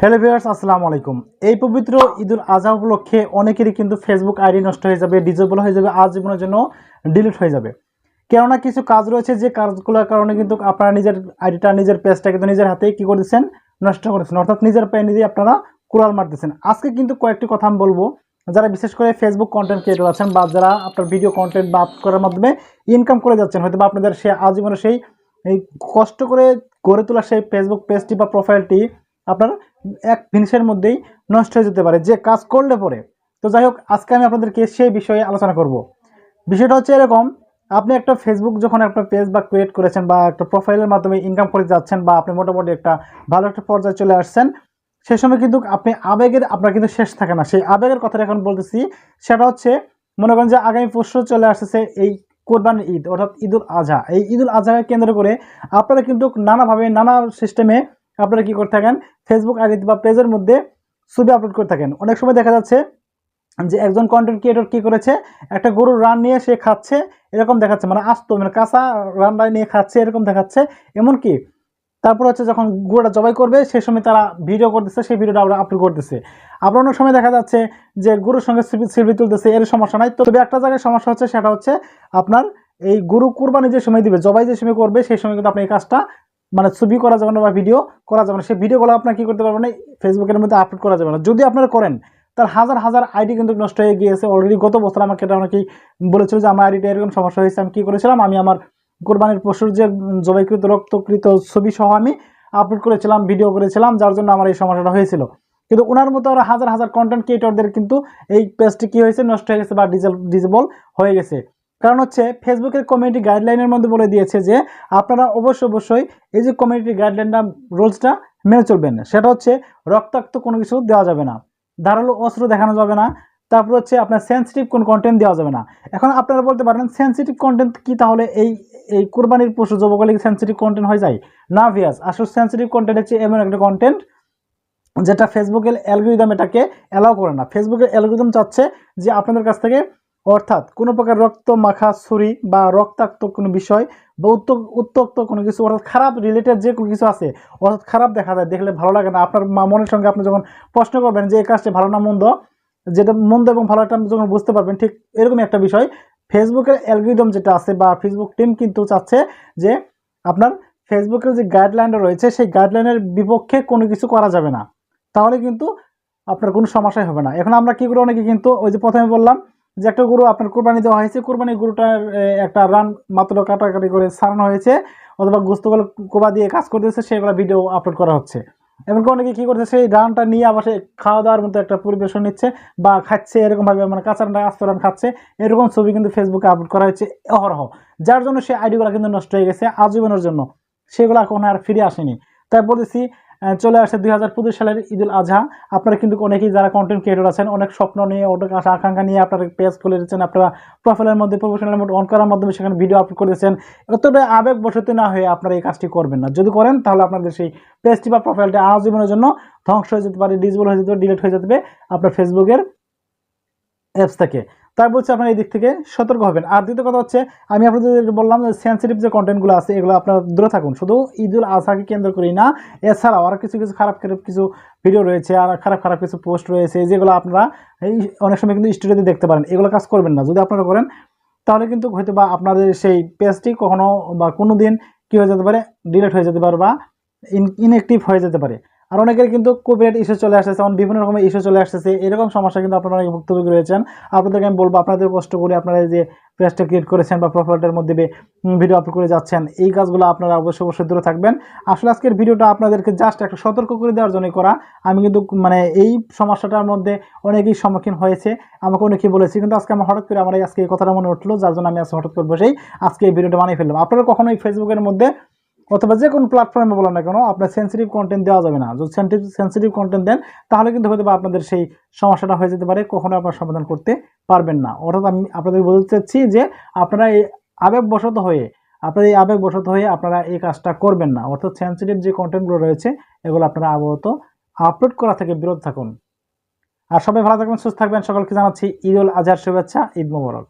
Hello viewers আসসালামু আলাইকুম। এই পবিত্র ঈদুল আজহা উপলক্ষে অনেকেরই কিন্তু ফেসবুক আইডি নষ্ট হয়ে যাবে ডিজেবল হয়ে যাবে আজীবনের জন্য ডিলিট হয়ে যাবে। কেননা কিছু কাজ রয়েছে যে কাজগুলোর কারণে কিন্তু আপনারা নিজের আইডিটা, নিজের পেজটা কিন্তু নিজের হাতেই কী করেছেন? নষ্ট করেছেন। অর্থাৎ নিজের পেয়ে নিজেই আপনারা কুড়াল মারতেছেন। আজকে কিন্তু কয়েকটি কথা আমি বলব। যারা বিশেষ করে ফেসবুক কন্টেন্ট ক্রিয়েটর আছেন বা যারা আপনার ভিডিও কন্টেন্ট বা করার মাধ্যমে ইনকাম করে যাচ্ছেন হয়তো বা আপনাদের সে আজীবনে সেই কষ্ট করে গড়ে তোলা সেই ফেসবুক পেজটি বা প্রোফাইলটি আপনার এক জিনিসের মধ্যেই নষ্ট হয়ে যেতে পারে, যে কাজ করলে পরে। তো যাই হোক, আজকে আমি আপনাদেরকে সেই বিষয়ে আলোচনা করব। বিষয়টা হচ্ছে এরকম, আপনি একটা ফেসবুক যখন একটা পেজ বা ক্রিয়েট করেছেন বা একটা প্রোফাইলের মাধ্যমে ইনকাম করে যাচ্ছেন বা আপনি মোটামুটি একটা ভালো একটা পর্যায়ে চলে আসছেন, সে সময় কিন্তু আপনি আবেগের, আপনার কিন্তু শেষ থাকে না। সেই আবেগের কথাটা এখন বলতেছি, সেটা হচ্ছে, মনে করেন যে আগামী পরশু চলে আসতেছে এই কোরবানি ঈদ, অর্থাৎ ঈদুল আজহা। এই ঈদুল আজহাকে কেন্দ্র করে আপনারা কিন্তু নানাভাবে, নানা সিস্টেমে আপনারা কি করে থাকেন? ফেসবুক আইডি বা পেজের মধ্যে ছবি আপলোড করে থাকেন। অনেক সময় দেখা যাচ্ছে যে একজন কন্টেন্ট ক্রিয়েটর কি করেছে? একটা গরুর রান নিয়ে সে খাচ্ছে, এরকম দেখাচ্ছে। মানে আস্ত মানে কাঁচা রানটা নিয়ে খাচ্ছে, এরকম দেখাচ্ছে। এমনকি তারপর হচ্ছে যখন গরুটা জবাই করবে সেই সময় তারা ভিডিও করতেছে, সেই ভিডিওটা আমরা আপলোড করতেছে। আবার অনেক সময় দেখা যাচ্ছে যে গরুর সঙ্গে সেলফি তুলতেছে, এর সমস্যা নাই। তবে একটা জায়গায় সমস্যা হচ্ছে, সেটা হচ্ছে আপনার এই গরু কুরবানি যে সময় দিবে, জবাই যে সময় করবে, সেই সময় কিন্তু আপনি এই কাজটা মানে ছবি করা যাবে না বা ভিডিও করা যাবে না। সেই ভিডিওগুলো আপনার কী করতে পারবেন না ফেসবুকের মধ্যে আপলোড করা যাবে না। যদি আপনারা করেন তার হাজার হাজার আইডি কিন্তু নষ্ট হয়ে গিয়েছে। অলরেডি গত বছর আমাকে এটা অনেকেই বলেছিল যে, আমার আইডিটা এরকম সমস্যা হয়েছে, আমি কী করেছিলাম? আমি আমার কোরবানির পশুর যে জবাইকৃত রক্তকৃত ছবি সহ আমি আপলোড করেছিলাম ভিডিও করেছিলাম, যার জন্য আমার এই সমস্যাটা হয়েছিল। কিন্তু ওনার মতো আরও হাজার হাজার কন্টেন্ট ক্রিয়েটরদের কিন্তু এই পেজটি কী হয়েছে? নষ্ট হয়ে গেছে বা ডিজেল ডিজেবল হয়ে গেছে। কারণ হচ্ছে ফেসবুকের কমিউনিটি গাইডলাইনের মধ্যে বলে দিয়েছে যে আপনারা অবশ্যই অবশ্যই এই যে কমিউনিটি গাইডলাইনটা রুলসটা মেনে চলবেন সেটা হচ্ছে রক্তাক্ত কোনো কিছু দেওয়া যাবে না। ধারালো অস্ত্র দেখানো যাবে না। তারপর হচ্ছে আপনার সেন্সিটিভ কোন কন্টেন্ট দেওয়া যাবে না। এখন আপনারা বলতে পারেন সেন্সিটিভ কন্টেন্ট কি তাহলে এই এই কোরবানির পশু যুবকলি সেন্সিটিভ কন্টেন্ট হয়ে যায়? না ভিয়াস আসল সেন্সিটিভ কন্টেন্ট হচ্ছে এমন একটা কন্টেন্ট যেটা ফেসবুকের অ্যালগোরিদম এটাকে অ্যালাউ করে না। ফেসবুকের অ্যালগোরিদম চাচ্ছে যে আপনাদের কাছ থেকে অর্থাৎ কোনো প্রকার রক্ত মাখা, ছুরি বা রক্তাক্ত কোনো বিষয় বা উত্তক, উত্তক্ত কোনো কিছু, অর্থাৎ খারাপ রিলেটেড যে কোনো কিছু আছে, অর্থাৎ খারাপ দেখা যায়, দেখলে ভালো লাগে না। আপনার মনের সঙ্গে আপনি যখন প্রশ্ন করবেন যে, এই কাজটি ভালো না মন্দ? যেটা মন্দ এবং ভালোটা আপনি যখন বুঝতে পারবেন, ঠিক এরকমই একটা বিষয়। ফেসবুকের অ্যালগোরিদম যেটা আছে বা ফেসবুক টিম কিন্তু চাচ্ছে যে, আপনার ফেসবুকের যে গাইডলাইনটা রয়েছে, সেই গাইডলাইনের বিপক্ষে কোনো কিছু করা যাবে না। তাহলে কিন্তু আপনার কোনো সমস্যাই হবে না। এখন আমরা কী করি অনেকে কিন্তু ওই যে প্রথমে বললাম যে একটা গরু আপনার কোরবানি দেওয়া হয়েছে কোরবানি গরুটার একটা রান মাত্র কাটাকাটি করে সারানো হয়েছে অথবা গোস্তগুলো কোবা দিয়ে কাজ করতেছে সেগুলো ভিডিও আপলোড করা হচ্ছে। এমনকি অনেকে কী করছে সেই রানটা নিয়ে আবার সে খাওয়া দাওয়ার মতো একটা পরিবেশন নিচ্ছে বা খাচ্ছে এরকমভাবে মানে কাঁচা রান্না আস্ত রান খাচ্ছে এরকম ছবি কিন্তু ফেসবুকে আপলোড করা হয়েছে অহরহ। যার জন্য সেই আইডিগুলো কিন্তু নষ্ট হয়ে গেছে আজীবনের জন্য। সেগুলো এখন আর ফিরে আসেনি। তাই আহ, চলে আসে দুই হাজার পঁচিশ সালের ঈদুল আজহা। আপনারা কিন্তু অনেকেই যারা কন্টেন্ট ক্রিয়েটর আছেন, অনেক স্বপ্ন নিয়ে, অনেক আশা, আকাঙ্ক্ষা নিয়ে আপনারা পেজ খুলে দিচ্ছেন। আপনারা প্রোফাইলের মধ্যে প্রফেশনাল মোড অন করার মাধ্যমে সেখানে ভিডিও আপলোড করেছেন আবেগ বসতে না হয়ে আপনারা এই কাজটি করবেন না। যদি করেন, তাহলে আপনাদের সেই পেজটি বা প্রোফাইলটি আজীবনের জন্য ধ্বংস হয়ে যেতে পারে ডিজেবল হয়ে যেতে পারে ডিলিট হয়ে যেতে পারে আপনার ফেসবুকের অ্যাপস থেকে। তাই বলছি আপনারা এই দিক থেকে সতর্ক হবেন। আর দ্বিতীয় কথা হচ্ছে, আমি আপনাদের বললাম যে সেন্সিটিভ যে কন্টেন্টগুলো আছে, এগুলো আপনারা দূরে থাকুন। শুধু ঈদুল আজহাকে কেন্দ্র করেই না, এছাড়াও আর কিছু কিছু খারাপ খারাপ কিছু ভিডিও রয়েছে, আর খারাপ খারাপ কিছু পোস্ট রয়েছে, যেগুলো আপনারা এই অনেক সময় কিন্তু স্টুডিওতে দেখতে পারেন। এগুলো কাজ করবেন না। যদি আপনারা করেন, তাহলে কিন্তু হয়তো বা আপনাদের সেই পেজটি কখনো বা কোনো দিন কী হয়ে যেতে পারে ডিলেট হয়ে যেতে পারে বা ইন ইনএক্টিভ হয়ে যেতে পারে। আর অনেকের কিন্তু কপিরাইট ইস্যু চলে আসতেছে এমন বিভিন্ন রকমের ইস্যু চলে আসতেছে, এরকম সমস্যা কিন্তু আপনারা অনেক ভুক্তভোগী রয়েছেন। আপনাদেরকে আমি বলব, আপনাদের কষ্ট করে আপনারা যে পেজটা ক্রিয়েট করেছেন বা প্রোফাইলটার মধ্যে ভিডিও আপলোড করে যাচ্ছেন, এই কাজগুলো আপনারা অবশ্যই অবশ্যই দূরে থাকবেন। আসলে আজকের ভিডিওটা আপনাদেরকে জাস্ট একটা সতর্ক করে দেওয়ার জন্যই করা। আমি কিন্তু মানে এই সমস্যাটার মধ্যে অনেকেই সম্মুখীন হয়েছে, আমাকে অনেকেই বলেছি, কিন্তু আজকে আমার হঠাৎ করে আমার আজকে এই কথাটা মনে উঠল, যার জন্য আমি আজকে হঠাৎ করে বসেই আজকে এই ভিডিওটা বানিয়ে ফেললাম। আপনারা কখনোই ফেসবুকের মধ্যে অথবা যে কোনো প্ল্যাটফর্মে বলেন না কেন, আপনার সেন্সিটিভ কন্টেন্ট দেওয়া যাবে না। যদি সেন্সিটিভ কন্টেন্ট দেন, তাহলে কিন্তু হয়তো বা আপনাদের সেই সমস্যাটা হয়ে যেতে পারে কখনো আপনার সমাধান করতে পারবেন না। অর্থাৎ আমি আপনাদের বলতে চাচ্ছি যে, আপনারা এই আবেগবশত হয়ে, আপনারা এই আবেগবশত হয়ে আপনারা এই কাজটা করবেন না। অর্থাৎ সেন্সিটিভ যে কন্টেন্টগুলো রয়েছে, এগুলো আপনারা আবহত আপলোড করা থেকে বিরত থাকুন। আর সবাই ভালো থাকবেন, সুস্থ থাকবেন। সকলকে জানাচ্ছি ঈদ উল আজহার শুভেচ্ছা, ঈদ মোবারক।